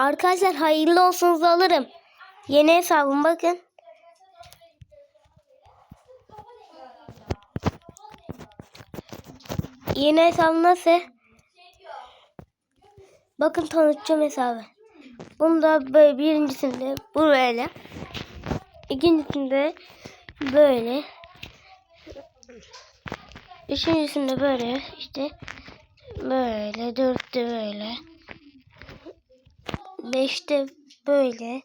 Arkadaşlar hayırlı olsunuz alırım. Yeni hesabım bakın. Yeni hesabım nasıl? Bakın tanıtacağım hesabı. Bunda böyle birincisinde bu böyle. İkincisinde böyle. Üçüncüsünde böyle işte böyle dörtte böyle beşte böyle.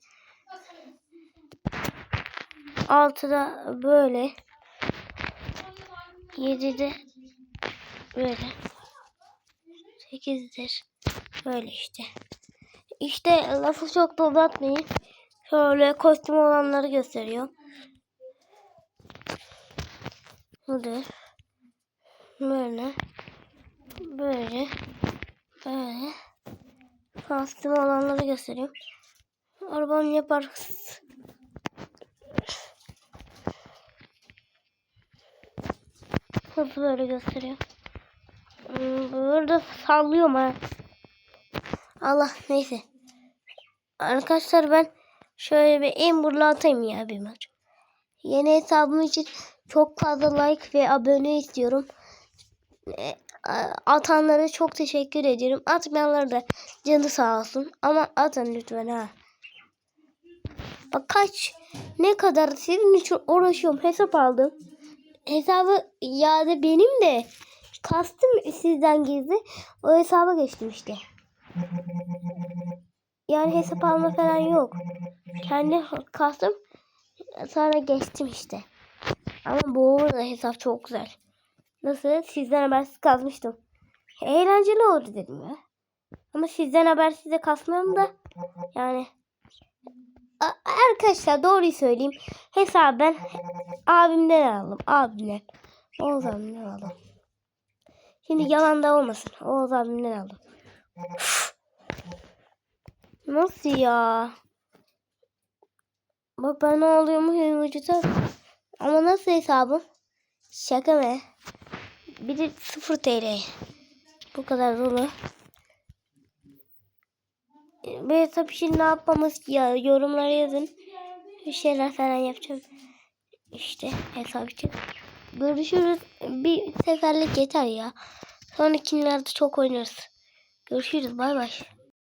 Altıda böyle. Yedide böyle. Sekizdir böyle işte. İşte lafı çok da şöyle kostüm olanları gösteriyor budur böyle. Böyle kostüm olanları göstereyim. Arabam yapar hızlı böyle gösteriyor Hmm, burada sallıyorum ha. Allah neyse. Arkadaşlar ben şöyle bir Amber'la atayım ya bir maç. Yeni hesabım için çok fazla like ve abone istiyorum. E, atanlara çok teşekkür ediyorum. Atmayanlara da canı sağ olsun. Ama atın lütfen ha. Bak kaç ne kadar sizin için uğraşıyorum. Hesap aldım. Hesabı yani benim de kastım sizden gizli. O hesaba geçtim işte. Yani hesap alma falan yok. Kendi kastım sonra geçtim işte. Ama bu hesap çok güzel. Nasıl? Sizden habersiz kazmıştım. Eğlenceli oldu dedim ya. Ama sizden habersiz de kasmıyorum da. Yani. Arkadaşlar doğruyu söyleyeyim. Hesabı ben abimden aldım. Abimden. Oğuz abimden aldım. Şimdi yalan da olmasın. Oğuz abimden aldım. Nasıl ya? Bak ben ne oluyormuş vücuda. Ama nasıl hesabım? Şaka mı? Bir de 0 TL. Bu kadar dolu. Ve tabii şimdi ne yapmamız ya yorumlara yazın. Bir şeyler falan yapacağım. İşte hesap için. Görüşürüz. Bir seferlik yeter ya. Sonrakilerde çok oynarız. Görüşürüz. Bay bay.